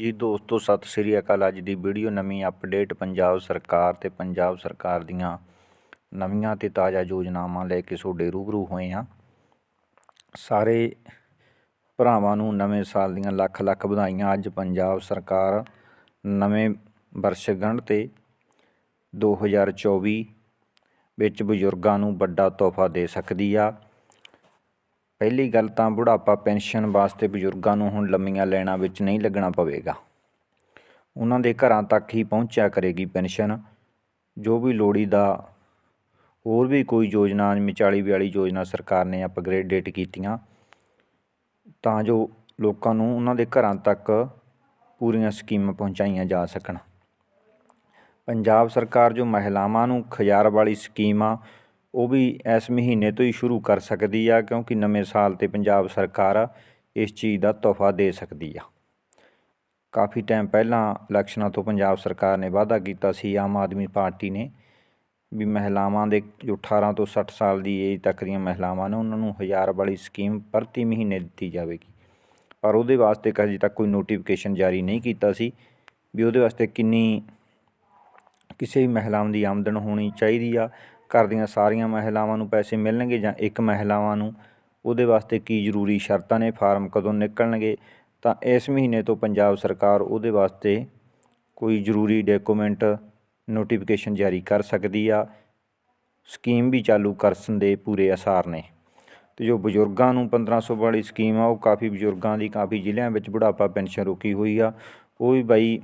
ਜੀ ਦੋਸਤੋ, ਸਤਿ ਸ੍ਰੀ ਅਕਾਲ। ਅੱਜ ਦੀ ਵੀਡੀਓ ਨਵੀਂ ਅਪਡੇਟ ਪੰਜਾਬ ਸਰਕਾਰ ਤੇ ਪੰਜਾਬ ਸਰਕਾਰ ਦੀਆਂ ਨਵੀਆਂ ਤੇ ਤਾਜ਼ਾ ਯੋਜਨਾਵਾਂ ਲੈ ਕੇ ਤੁਹਾਡੇ ਰੂਬਰੂ ਹੋਏ ਹਾਂ। ਸਾਰੇ ਭਰਾਵਾਂ ਨੂੰ ਨਵੇਂ ਸਾਲ ਦੀਆਂ ਲੱਖ ਲੱਖ ਵਧਾਈਆਂ। ਅੱਜ ਪੰਜਾਬ ਸਰਕਾਰ ਨਵੇਂ ਵਰਸ਼ਗੰਢ ਤੇ 2024 ਵਿੱਚ ਬਜ਼ੁਰਗਾਂ ਨੂੰ ਵੱਡਾ ਤੋਹਫਾ ਦੇ ਸਕਦੀ ਆ। ਪਹਿਲੀ ਗੱਲ ਤਾਂ ਬੁਢਾਪਾ ਪੈਨਸ਼ਨ ਵਾਸਤੇ ਬਜ਼ੁਰਗਾਂ ਨੂੰ ਹੁਣ ਲੰਮੀਆਂ ਲਾਈਨਾਂ ਵਿੱਚ ਨਹੀਂ ਲੱਗਣਾ ਪਵੇਗਾ। ਉਹਨਾਂ ਦੇ ਘਰਾਂ ਤੱਕ ਹੀ ਪਹੁੰਚਿਆ ਕਰੇਗੀ ਪੈਨਸ਼ਨ। ਜੋ ਵੀ ਲੋੜੀਦਾ ਹੋਰ ਵੀ ਕੋਈ ਯੋਜਨਾ, ਜਿਵੇਂ ਚਾਲੀ ਬਿਆਲੀ ਯੋਜਨਾ ਸਰਕਾਰ ਨੇ ਅਪਗ੍ਰੇਡੇਟ ਕੀਤੀਆਂ, ਤਾਂ ਜੋ ਲੋਕਾਂ ਨੂੰ ਉਹਨਾਂ ਦੇ ਘਰਾਂ ਤੱਕ ਪੂਰੀਆਂ ਸਕੀਮਾਂ ਪਹੁੰਚਾਈਆਂ ਜਾ ਸਕਣ। ਪੰਜਾਬ ਸਰਕਾਰ ਜੋ ਮਹਿਲਾਵਾਂ ਨੂੰ ਖਜਾਰ ਵਾਲੀ ਸਕੀਮਾਂ ਉਹ ਵੀ ਇਸ ਮਹੀਨੇ ਤੋਂ ਹੀ ਸ਼ੁਰੂ ਕਰ ਸਕਦੀ ਆ, ਕਿਉਂਕਿ ਨਵੇਂ ਸਾਲ ਤੇ ਪੰਜਾਬ ਸਰਕਾਰ ਇਸ ਚੀਜ਼ ਦਾ ਤੋਹਫਾ ਦੇ ਸਕਦੀ ਆ। ਕਾਫੀ ਟਾਈਮ ਪਹਿਲਾਂ ਇਲੈਕਸ਼ਨਾਂ ਤੋਂ ਪੰਜਾਬ ਸਰਕਾਰ ਨੇ ਵਾਅਦਾ ਕੀਤਾ ਸੀ, ਆਮ ਆਦਮੀ ਪਾਰਟੀ ਨੇ, ਵੀ ਮਹਿਲਾਵਾਂ ਦੇ ਜੋ 18 ਤੋਂ 60 ਸਾਲ ਦੀ ਏਜ ਤੱਕ ਦੀਆਂ ਮਹਿਲਾਵਾਂ ਨੇ, ਉਹਨਾਂ ਨੂੰ ਹਜ਼ਾਰ ਵਾਲੀ ਸਕੀਮ ਪ੍ਰਤੀ ਮਹੀਨੇ ਦਿੱਤੀ ਜਾਵੇਗੀ। ਪਰ ਉਹਦੇ ਵਾਸਤੇ ਅਜੇ ਤੱਕ ਕੋਈ ਨੋਟੀਫਿਕੇਸ਼ਨ ਜਾਰੀ ਨਹੀਂ ਕੀਤਾ ਸੀ, ਵੀ ਉਹਦੇ ਵਾਸਤੇ ਕਿੰਨੀ, ਕਿਸੇ ਵੀ ਮਹਿਲਾਵਾਂ ਦੀ ਆਮਦਨ ਹੋਣੀ ਚਾਹੀਦੀ ਆ ਘਰ ਦੀਆਂ ਸਾਰੀਆਂ ਮਹਿਲਾਵਾਂ ਨੂੰ ਪੈਸੇ ਮਿਲਣਗੇ ਜਾਂ ਇੱਕ ਮਹਿਲਾਵਾਂ ਨੂੰ, ਉਹਦੇ ਵਾਸਤੇ ਕੀ ਜ਼ਰੂਰੀ ਸ਼ਰਤਾਂ ਨੇ, ਫਾਰਮ ਕਦੋਂ ਨਿਕਲਣਗੇ? ਤਾਂ ਇਸ ਮਹੀਨੇ ਤੋਂ ਪੰਜਾਬ ਸਰਕਾਰ ਉਹਦੇ ਵਾਸਤੇ ਕੋਈ ਜ਼ਰੂਰੀ ਡਾਕੂਮੈਂਟ ਨੋਟੀਫਿਕੇਸ਼ਨ ਜਾਰੀ ਕਰ ਸਕਦੀ ਆ। ਸਕੀਮ ਵੀ ਚਾਲੂ ਕਰਨ ਦੇ ਪੂਰੇ ਅਸਾਰ ਨੇ। ਤੇ ਜੋ ਬਜ਼ੁਰਗਾਂ ਨੂੰ 1500 ਵਾਲੀ ਸਕੀਮ ਆ, ਉਹ ਕਾਫੀ ਬਜ਼ੁਰਗਾਂ ਦੀ, ਕਾਫੀ ਜ਼ਿਲ੍ਹਿਆਂ ਵਿੱਚ ਬੁਢਾਪਾ ਪੈਨਸ਼ਨ ਰੁਕੀ ਹੋਈ ਆ। ਉਹ ਵੀ ਬਾਈ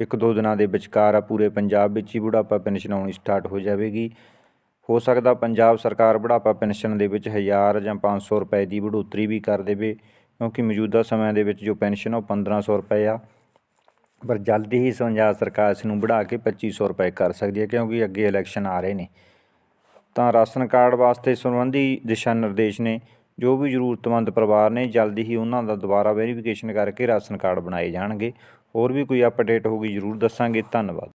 ਇੱਕ ਦੋ ਦਿਨਾਂ ਦੇ ਵਿਚਕਾਰ ਆ, ਪੂਰੇ ਪੰਜਾਬ ਵਿੱਚ ਹੀ ਬੁਢਾਪਾ ਪੈਨਸ਼ਨ ਆਉਣੀ ਸਟਾਰਟ ਹੋ ਜਾਵੇਗੀ। ਹੋ ਸਕਦਾ ਪੰਜਾਬ ਸਰਕਾਰ ਬੁਢਾਪਾ ਪੈਨਸ਼ਨ ਦੇ ਵਿੱਚ 1000 ਜਾਂ 500 ਰੁਪਏ ਦੀ ਵਧੋਤਰੀ ਵੀ ਕਰ ਦੇਵੇ, ਕਿਉਂਕਿ ਮੌਜੂਦਾ ਸਮੇਂ ਦੇ ਵਿੱਚ ਜੋ ਪੈਨਸ਼ਨ ਆ ਉਹ 1500 ਰੁਪਏ ਆ। ਪਰ ਜਲਦੀ ਹੀ ਪੰਜਾਬ ਸਰਕਾਰ ਇਸ ਨੂੰ ਵਧਾ ਕੇ 2500 ਰੁਪਏ ਕਰ ਸਕਦੀ ਹੈ, ਕਿਉਂਕਿ ਅੱਗੇ ਇਲੈਕਸ਼ਨ ਆ ਰਹੇ ਨੇ। ਤਾਂ ਰਾਸ਼ਨ ਕਾਰਡ ਵਾਸਤੇ ਸੰਬੰਧੀ ਦਿਸ਼ਾ ਨਿਰਦੇਸ਼ ਨੇ, ਜੋ ਵੀ ਜ਼ਰੂਰਤਮੰਦ ਪਰਿਵਾਰ ਨੇ, ਜਲਦੀ ਹੀ ਉਹਨਾਂ ਦਾ ਦੁਬਾਰਾ ਵੈਰੀਫਿਕੇਸ਼ਨ ਕਰਕੇ ਰਾਸ਼ਨ ਕਾਰਡ ਬਣਾਏ ਜਾਣਗੇ। ਹੋਰ ਵੀ ਕੋਈ ਅਪਡੇਟ ਹੋਊਗੀ, ਜ਼ਰੂਰ ਦੱਸਾਂਗੇ। ਧੰਨਵਾਦ।